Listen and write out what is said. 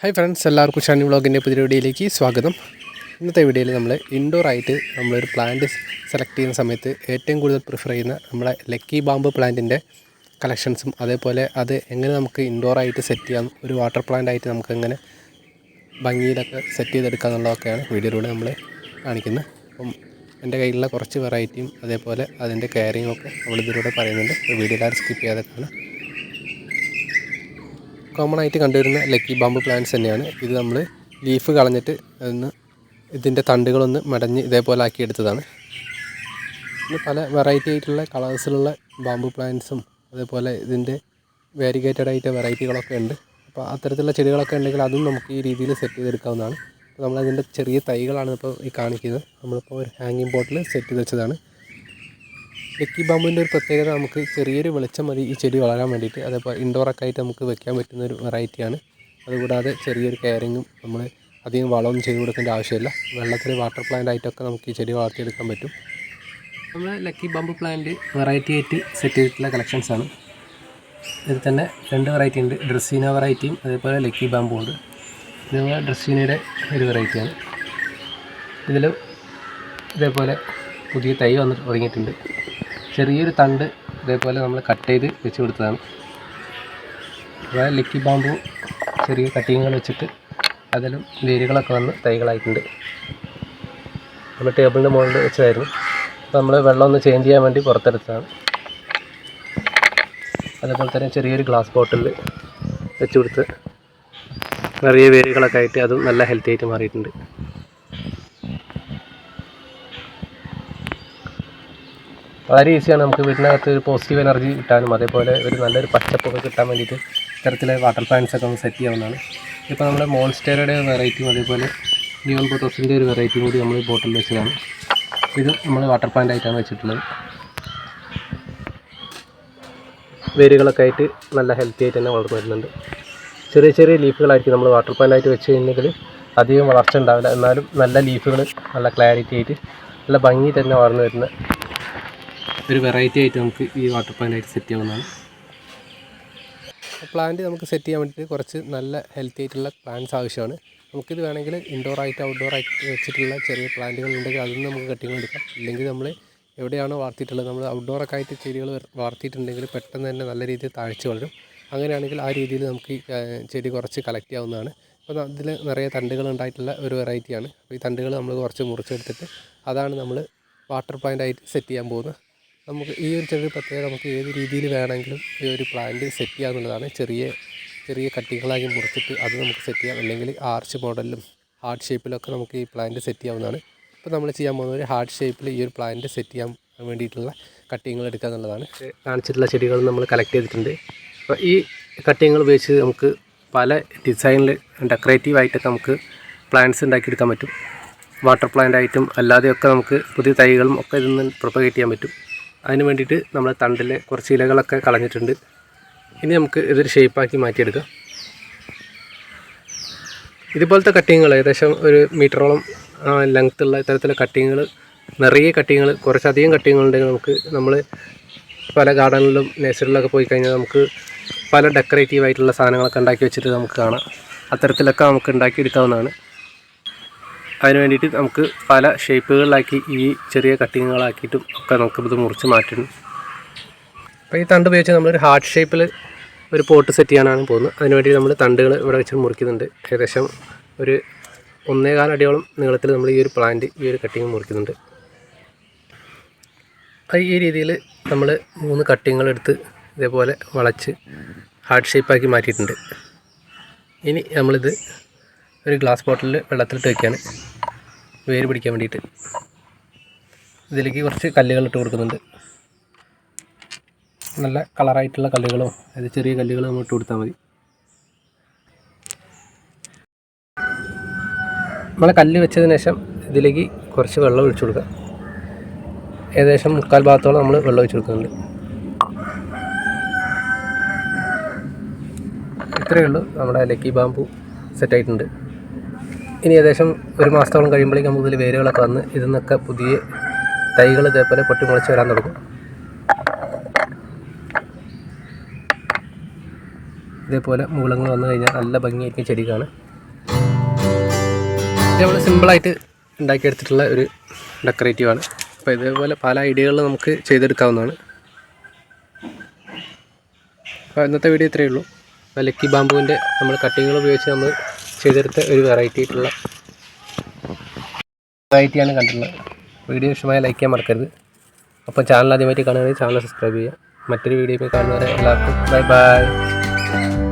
Hi friends എല്ലാവർക്കും ഷാനി വ്ളോഗിന്റെ പുതിയ വീഡിയോയിലേക്ക് സ്വാഗതം. ഇന്നത്തെ വീഡിയോയിൽ നമ്മൾ ഇൻഡോർ ആയിട്ട് നമ്മളൊരു പ്ലാന്റ് സെലക്ട് ചെയ്യുന്ന സമയത്ത് ഏറ്റവും കൂടുതൽ പ്രിഫർ ചെയ്യുന്ന നമ്മളെ ലക്കി ബാമ്പ് പ്ലാന്റിന്റെ കളക്ഷൻസും അതേപോലെ അത് എങ്ങനെ നമുക്ക് ഇൻഡോർ ആയിട്ട് സെറ്റ് ചെയ്യാം ഒരു വാട്ടർ പ്ലാന്റ് ആയിട്ട് നമുക്ക് എങ്ങനെ ഭംഗിയിലൊക്കെ സെറ്റ് ചെയ്തെടുക്കുക എന്നുള്ളതൊക്കെയാണ് വീഡിയോയിലൂടെ നമ്മൾ കാണിക്കുന്നത്. അപ്പം എന്റെ കയ്യിലുള്ള കുറച്ച് വെറൈറ്റിയും അതേപോലെ അതിന്റെ കെയറിങ്ങും ഒക്കെ നമ്മളിതിലൂടെ പറയുന്നുണ്ട്. വീഡിയോ എല്ലാവരും സ്കിപ്പ് ചെയ്യാതെ കാണാം കോമൺ ആയിട്ട് കണ്ടുവരുന്ന ലക്കി ബാമ്പ് പ്ലാന്റ്സ് തന്നെയാണ്. ഇത് നമ്മൾ ലീഫ് കളഞ്ഞിട്ട് ഒന്ന് ഇതിന്റെ തണ്ടുകളൊന്ന് മടഞ്ഞ് ഇതേപോലെ ആക്കി എടുത്തതാണ് പിന്നെ പല വെറൈറ്റി ആയിട്ടുള്ള കളേഴ്സിലുള്ള ബാമ്പു പ്ലാന്റ്സും അതേപോലെ ഇതിന്റെ വേരിഗേറ്റഡ് ആയിട്ട് വെറൈറ്റികളൊക്കെ ഉണ്ട്. അപ്പോൾ അത്തരത്തിലുള്ള ചെടികളൊക്കെ ഉണ്ടെങ്കിൽ അതും നമുക്ക് ഈ രീതിയിൽ സെറ്റ് ചെയ്തെടുക്കാവുന്നതാണ്. നമ്മളതിന്റെ ചെറിയ തൈകളാണ് ഇപ്പോൾ ഈ കാണിക്കുന്നത്. നമ്മളിപ്പോൾ ഒരു ഹാങ്ങിങ് ബോട്ടിൽ സെറ്റ് ചെയ്ത് വെച്ചതാണ്. ലക്കി ബാമ്പുവിന്റെ ഒരു പ്രത്യേകത നമുക്ക് ചെറിയൊരു വെളിച്ചം മതി ഈ ചെടി വളരാൻ വേണ്ടിയിട്ട്. അതേപോലെ ഇൻഡോറൊക്കെ ആയിട്ട് നമുക്ക് വെക്കാൻ പറ്റുന്ന ഒരു വെറൈറ്റിയാണ് അതുകൂടാതെ ചെറിയൊരു കെയറിങ്ങും നമ്മൾ അധികം വളമൊന്നും ചെയ്ത് കൊടുക്കേണ്ട ആവശ്യമില്ല. വെള്ളത്തിൽ വാട്ടർ പ്ലാന്റ് ആയിട്ടൊക്കെ നമുക്ക് ഈ ചെടി വളർത്തിയെടുക്കാൻ പറ്റും. നമ്മൾ ലക്കി ബാമ്പു പ്ലാന്റ് വെറൈറ്റി ആയിട്ട് സെറ്റ് ചെയ്തിട്ടുള്ള കളക്ഷൻസാണ് ഇതിൽ തന്നെ രണ്ട് വെറൈറ്റി ഉണ്ട്. ഡ്രസ്സീന വെറൈറ്റിയും അതേപോലെ ലക്കി ബാമ്പും ഉണ്ട്. ഇത് ഡ്രസ്സീനയുടെ ഒരു വെറൈറ്റിയാണ് ഇതിൽ ഇതേപോലെ പുതിയ തൈ വന്നിട്ട് തുടങ്ങിയിട്ടുണ്ട് ചെറിയൊരു തണ്ട് ഇതേപോലെ നമ്മൾ കട്ട് ചെയ്ത് വെച്ച് കൊടുത്തതാണ് അതായത് ലക്കി ബാമ്പു ചെറിയ കട്ടിങ്ങുകൾ വെച്ചിട്ട് അതിലും വേരുകളൊക്കെ വന്ന് തൈകളായിട്ടുണ്ട്. നമ്മൾ ടേബിളിന്റെ മുകളിൽ വെച്ചതായിരുന്നു. അപ്പോൾ നമ്മൾ വെള്ളം ഒന്ന് ചേഞ്ച് ചെയ്യാൻ വേണ്ടി പുറത്തെടുത്തതാണ്. അതേപോലെ തന്നെ ചെറിയൊരു ഗ്ലാസ് ബോട്ടിൽ വെച്ച് കൊടുത്ത് നിറയെ വേരുകളൊക്കെ ആയിട്ട് അതും നല്ല ഹെൽത്തി ആയിട്ട് മാറിയിട്ടുണ്ട്. വളരെ ഈസിയാണ് നമുക്ക് വീട്ടിനകത്ത് ഒരു പോസിറ്റീവ് എനർജി കിട്ടാനും അതേപോലെ ഒരു നല്ലൊരു പച്ചപ്പൊക്കെ കിട്ടാൻ വേണ്ടിയിട്ട് ഇത്തരത്തിലെ വാട്ടർ പ്ലാന്റ്സ് ഒക്കെ ഒന്ന് സെറ്റ് ചെയ്യാവുന്നതാണ്. ഇപ്പോൾ നമ്മുടെ മോൺസ്റ്റേറയുടെ വെറൈറ്റിയും അതേപോലെ നിയോൺ പോട്ടോസിന്റെ ഒരു വെറൈറ്റിയും കൂടി നമ്മൾ ബോട്ടിൽ വെച്ചതാണ്. ഇത് നമ്മൾ വാട്ടർ പ്ലാന്റ് ആയിട്ടാണ് വെച്ചിട്ടുള്ളത്. വേരുകളൊക്കെ ആയിട്ട് നല്ല ഹെൽത്തി ആയിട്ട് തന്നെ വളർന്നു വരുന്നുണ്ട്. ചെറിയ ചെറിയ ലീഫുകളായിരിക്കും നമ്മൾ വാട്ടർ പ്ലാന്റ് ആയിട്ട് വെച്ച് കഴിഞ്ഞെങ്കിൽ അധികം വളർച്ച ഉണ്ടാവില്ല. എന്നാലും നല്ല ലീഫുകൾ നല്ല ക്ലാരിറ്റി ആയിട്ട് നല്ല ഭംഗി തന്നെ വളർന്നു വരുന്ന ഒരു വെറൈറ്റി ആയിട്ട് നമുക്ക് ഈ വാട്ടർ പ്ലാന്റ് ആയിട്ട് സെറ്റ് ചെയ്യാവുന്നതാണ്. പ്ലാന്റ് നമുക്ക് സെറ്റ് ചെയ്യാൻ വേണ്ടിയിട്ട് കുറച്ച് നല്ല ഹെൽത്തി ആയിട്ടുള്ള പ്ലാന്റ്സ് ആവശ്യമാണ്. നമുക്കിത് വേണമെങ്കിൽ ഇൻഡോർ ആയിട്ട് ഔട്ട്ഡോർ ആയിട്ട് വെച്ചിട്ടുള്ള ചെറിയ പ്ലാന്റുകൾ ഉണ്ടെങ്കിൽ അതിൽ നിന്ന് നമുക്ക് കട്ടിങ് എടുക്കാം. ഇല്ലെങ്കിൽ നമ്മൾ എവിടെയാണോ വളർത്തിയിട്ടുള്ളത് നമ്മൾ ഔട്ട്ഡോറൊക്കെ ആയിട്ട് ചെടികൾ വളർത്തിയിട്ടുണ്ടെങ്കിൽ പെട്ടെന്ന് തന്നെ നല്ല രീതിയിൽ താഴ്ച വളരും. അങ്ങനെയാണെങ്കിൽ ആ രീതിയിൽ നമുക്ക് ഈ ചെടി കുറച്ച് കളക്ട് ചെയ്യാവുന്നതാണ്. അപ്പോൾ അതിൽ നിറയെ തണ്ടുകൾ ഉണ്ടായിട്ടുള്ള ഒരു വെറൈറ്റിയാണ് അപ്പോൾ ഈ തണ്ടുകൾ നമ്മൾ കുറച്ച് മുറിച്ചെടുത്തിട്ട് അതാണ് നമ്മൾ വാട്ടർ പ്ലാന്റ് ആയിട്ട് സെറ്റ് ചെയ്യാൻ പോകുന്നത്. നമുക്ക് ഈ ഒരു ചെറിയ പ്രത്യേകത നമുക്ക് ഏത് രീതിയിൽ വേണമെങ്കിലും ഈ ഒരു പ്ലാന്റ് സെറ്റ് ചെയ്യാന്നുള്ളതാണ് ചെറിയ ചെറിയ കട്ടികളാക്കി മുറിച്ചിട്ട് അത് നമുക്ക് സെറ്റ് ചെയ്യാം. അല്ലെങ്കിൽ ആർച്ച് മോഡലിലും ഹാർട്ട് ഷേപ്പിലൊക്കെ നമുക്ക് ഈ പ്ലാന്റ് സെറ്റ് ചെയ്യാവുന്നതാണ്. ഇപ്പോൾ നമ്മൾ ചെയ്യാൻ പോകുന്ന ഒരു ഹാർട്ട് ഷേപ്പിൽ ഈ ഒരു പ്ലാന്റ് സെറ്റ് ചെയ്യാൻ വേണ്ടിയിട്ടുള്ള കട്ടിങ്ങുകൾ എടുക്കുക എന്നുള്ളതാണ്. കാണിച്ചിട്ടുള്ള ചെടികൾ നമ്മൾ കളക്ട് ചെയ്തിട്ടുണ്ട്. അപ്പോൾ ഈ കട്ടിങ്ങൾ ഉപയോഗിച്ച് നമുക്ക് പല ഡിസൈനിൽ ഡെക്കറേറ്റീവ് ആയിട്ടൊക്കെ നമുക്ക് പ്ലാന്റ്സ് ഉണ്ടാക്കിയെടുക്കാൻ പറ്റും. വാട്ടർ പ്ലാന്റ് ആയിട്ടും അല്ലാതെയൊക്കെ നമുക്ക് പുതിയ തൈകളും ഒക്കെ ഇതിൽ നിന്ന് പ്രൊപ്പഗേറ്റ് ചെയ്യാൻ പറ്റും. അതിന് വേണ്ടിയിട്ട് നമ്മൾ തണ്ടിലെ കുറച്ച് ഇലകളൊക്കെ കളഞ്ഞിട്ടുണ്ട്. ഇനി നമുക്ക് ഇതൊരു ഷേപ്പാക്കി മാറ്റിയെടുക്കാം. ഇതുപോലത്തെ കട്ടിങ്ങുകൾ ഏകദേശം ഒരു മീറ്ററോളം ലെങ്ത്തുള്ള ഇത്തരത്തിലെ കട്ടിങ്ങുകൾ നിറയെ കട്ടിങ്ങുകൾ കുറച്ചധികം കട്ടിങ്ങുകളുണ്ടെങ്കിൽ നമുക്ക് നമ്മൾ പല ഗാർഡനിലും നേഴ്സറിലൊക്കെ പോയി കഴിഞ്ഞാൽ നമുക്ക് പല ഡെക്കറേറ്റീവ് ആയിട്ടുള്ള സാധനങ്ങളൊക്കെ ഉണ്ടാക്കി വെച്ചിട്ട് നമുക്ക് കാണാം. അത്തരത്തിലൊക്കെ നമുക്ക് ഉണ്ടാക്കിയെടുക്കാവുന്നതാണ്. അതിന് വേണ്ടിയിട്ട് നമുക്ക് പല ഷേപ്പുകളിലാക്കി ഈ ചെറിയ കട്ടിങ്ങുകളാക്കിയിട്ടും ഒക്കെ നമുക്ക് ഇത് മുറിച്ച് മാറ്റണം അപ്പോൾ ഈ തണ്ട് ഉപയോഗിച്ച് നമ്മളൊരു ഹാർട്ട് ഷേപ്പിൽ ഒരു പോട്ട് സെറ്റ് ചെയ്യാനാണ് പോകുന്നത്. അതിന് വേണ്ടി നമ്മൾ തണ്ടുകൾ ഇവിടെ വെച്ച് മുറിക്കുന്നുണ്ട്. ഏകദേശം ഒരു ഒന്നേകാൽ അടിയോളം നീളത്തിൽ നമ്മൾ ഈ ഒരു പ്ലാന്റ് ഈ ഒരു കട്ടിങ് മുറിക്കുന്നുണ്ട്. ഈ രീതിയിൽ നമ്മൾ മൂന്ന് കട്ടിങ്ങുകളെടുത്ത് ഇതേപോലെ വളച്ച് ഹാർട്ട് ഷേപ്പാക്കി മാറ്റിയിട്ടുണ്ട്. ഇനി നമ്മളിത് ഒരു ഗ്ലാസ് ബോട്ടിലിൽ വെള്ളത്തിലിട്ട് വയ്ക്കുകയാണ് വേര് പിടിക്കാൻ വേണ്ടിയിട്ട്. ഇതിലേക്ക് കുറച്ച് കല്ലുകൾ ഇട്ട് കൊടുക്കുന്നുണ്ട്. നല്ല കളറായിട്ടുള്ള കല്ലുകളോ അതായത് ചെറിയ കല്ലുകൾ നമ്മൾ ഇട്ട് കൊടുത്താൽ മതി. നമ്മൾ കല്ല് വെച്ചതിന് ശേഷം ഇതിലേക്ക് കുറച്ച് വെള്ളം ഒഴിച്ചു കൊടുക്കുക. ഏകദേശം മുക്കാൽ ഭാഗത്തോളം നമ്മൾ വെള്ളം ഒഴിച്ചു കൊടുക്കുന്നുണ്ട്. ഇത്രയേ ഉള്ളൂ. നമ്മുടെ ലക്കി ബാമ്പു സെറ്റായിട്ടുണ്ട് ഇനി ഏകദേശം ഒരു മാസത്തോളം കഴിയുമ്പോഴേക്കും നമുക്ക് ഇതിൽ വേരുകളൊക്കെ വന്ന് ഇതിൽ നിന്നൊക്കെ പുതിയ തൈകൾ ഇതേപോലെ പൊട്ടിമുളച്ച് വരാൻ തുടങ്ങും. ഇതേപോലെ മൂലങ്ങൾ വന്നു കഴിഞ്ഞാൽ നല്ല ഭംഗിയായിരിക്കും ചെടി കാണാൻ. ഇത് നമ്മൾ സിമ്പിളായിട്ട് ഉണ്ടാക്കിയെടുത്തിട്ടുള്ള ഒരു ഡെക്കറേറ്റീവാണ്. അപ്പോൾ ഇതേപോലെ പല ഐഡിയകളിൽ നമുക്ക് ചെയ്തെടുക്കാവുന്നതാണ്. അപ്പോൾ ഇന്നത്തെ വീഡിയോ ഇത്രയേ ഉള്ളൂ. അപ്പോൾ ലക്കി ബാമ്പുവിന്റെ നമ്മൾ കട്ടിങ്ങുകൾ ഉപയോഗിച്ച് നമ്മൾ ചെയ്തെടുത്ത ഒരു വെറൈറ്റി ആയിട്ടുള്ള വെറൈറ്റിയാണ് കണ്ടിട്ടുള്ളത്. വീഡിയോ ഇഷ്ടമായ ലൈക്ക് ചെയ്യാൻ മറക്കരുത്. അപ്പോൾ ചാനൽ ആദ്യമായിട്ട് കാണുകയാണെങ്കിൽ ചാനൽ സബ്സ്ക്രൈബ് ചെയ്യുക. മറ്റൊരു വീഡിയോ കാണുന്നവരെ എല്ലാവർക്കും ബൈ ബൈ